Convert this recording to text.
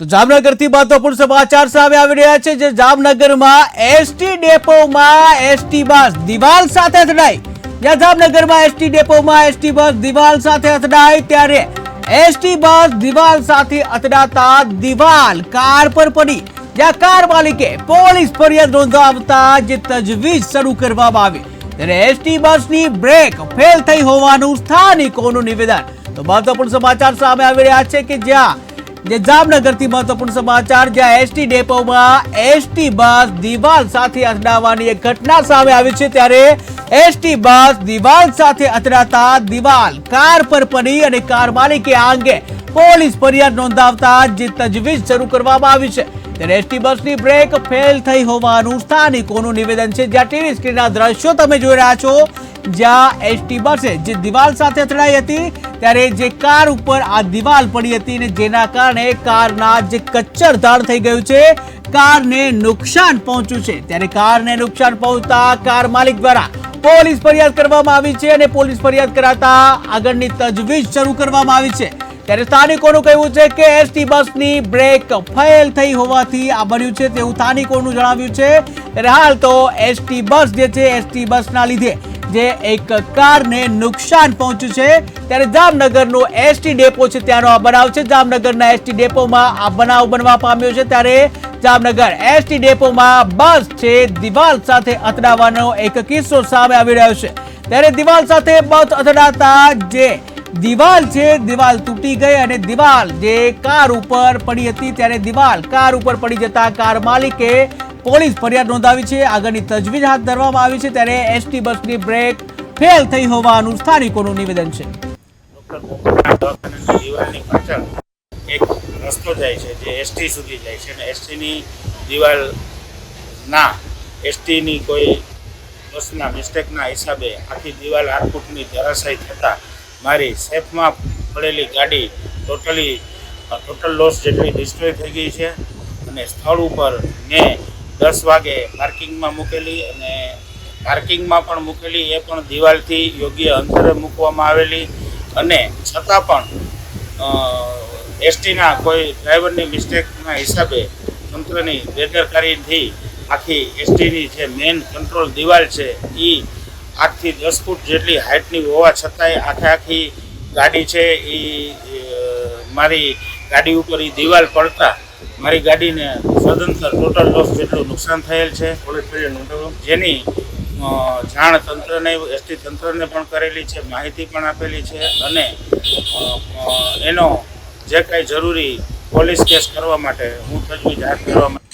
તો જામનગરથી મહત્વપૂર્ણ સમાચાર સામે આવી રહ્યા છે જે જામનગરમાં એસટી ડેપોમાં એસટી બસ દિવાલ સાથે અથડાઈ. જ્યાં જામનગરમાં એસટી ડેપોમાં એસટી બસ દિવાલ સાથે અથડાઈ ત્યારે એસટી બસ દિવાલ સાથે અથડાતા દિવાલ કાર પર પડી. જ્યાં કાર માલિકે પોલીસ ફરિયાદ નોંધાવતા જે તજવીજ શરૂ કરવામાં આવી. ત્યારે એસટી બસની બ્રેક ફેલ થઈ હોવાનું સ્થાનિકોનું નિવેદન. તો મહત્વપૂર્ણ સમાચાર સામે આવી રહ્યા છે કે જ્યાં જામનગરથી મહત્વપૂર્ણ સમાચાર જ્યાં એસટી ડેપોમાં એસટી બસ દિવાલ સાથે અથડાવાની એક ઘટના સામે આવી છે ત્યારે એસટી બસ દિવાલ સાથે અથડાતા દિવાલ કાર પર પડી અને કાર માલિકે આ અંગે પોલીસ ફરિયાદ નોંધાવતા જે તજવીજ શરૂ કરવામાં આવી છે. ત્યારે એસટી બસની બ્રેક ફેલ થઈ હોવાનું સ્થાનિકોનું નિવેદન છે. જ્યાં ટીવી સ્ક્રીનના દ્રશ્યો તમે જોઈ રહ્યા છો જ્યાં એસટી બસે જે દિવાલ સાથે અથડાઈ હતી, ત્યારે જે કાર ઉપર આ દિવાલ પડી હતી ને જેના કારણે કારના જે કચ્ચર ધાડ થઈ ગયું છે, કારને નુકસાન પહોંચ્યું છે. ત્યારે કારને નુકસાન પહોંચતા કાર માલિક દ્વારા પોલીસ ફરિયાદ કરવામાં આવી છે અને પોલીસ ફરિયાદ કરાતા આગળની તજવીજ શરૂ કરવામાં આવી છે. ત્યારે સ્થાનિકોનું કહેવું છે કે એસટી બસની બ્રેક ફેલ થઈ હોવાથી આ બન્યું છે તેવું સ્થાનિકોનું જણાવ્યું છે. ત્યારે હાલ તો એસટી બસ જે છે, એસટી બસના લીધે જે એક કારને નુકસાન પહોંચ્યું છે, ત્યારે જામનગરનો એસટી ડેપો છે ત્યાંનો આ બનાવ છે. જામનગરના એસટી ડેપોમાં આ બનાવ બનવા પામ્યો છે, ત્યારે જામનગર એસટી ડેપોમાં બસ છે, દિવાલ સાથે અથડાવાનો એક કિસ્સો સામે આવી રહ્યો છે. ત્યારે દિવાલ સાથે બસ અથડાતા જે દિવાલ છે, દિવાલ તૂટી ગઈ અને દિવાલ જે કાર ઉપર પડી હતી, ત્યારે દિવાલ કાર ઉપર પડી જતા કાર માલિકે પોલીસ ફરિયાદ નોંધાવી છે. આગળની તજવીજ હાથ ધરવામાં આવી છે ત્યારે એસટી બસની બ્રેક ફેલ થઈ હોવાનું સ્થાનિકોનું નિવેદન છે. એક રસ્તો જાય છે જે એસટી સુધી જાય છે અને એસટીની દિવાલ ના એસટીની કોઈ બસના મિસ્ટેકના હિસાબે આખી દિવાલ આઠ ફૂટની ધરાશાયી થતાં મારી સેફમાં પડેલી ગાડી ટોટલી, ટોટલ લોસ જેટલી ડિસ્ટ્રોય થઈ ગઈ છે અને સ્થળ ઉપર મેં દસ વાગે પાર્કિંગમાં મૂકેલી અને પાર્કિંગમાં પણ મૂકેલી એ પણ દિવાલથી યોગ્ય અંતરે મૂકવામાં આવેલી અને છતાં પણ એસટીના કોઈ ડ્રાઈવરની મિસ્ટેકના હિસાબે તંત્રની બેદરકારીથી આખી એસટીની જે મેન કંટ્રોલ દિવાલ છે એ આઠથી દસ ફૂટ જેટલી હાઇટની હોવા છતાંય આખે આખી ગાડી છે એ મારી ગાડી ઉપર એ દિવાલ પડતા મારી ગાડીને સદંતર ટોટલ લોસ જેટલું નુકસાન થયેલ છે. જેની જાણ તંત્રને એસટી તંત્રને પણ કરેલી છે માહિતી પણ આપેલી છે અને એનો જે કાંઈ જરૂરી પોલીસ કેસ કરવા માટે હું તજવીજ હાથ ધરવા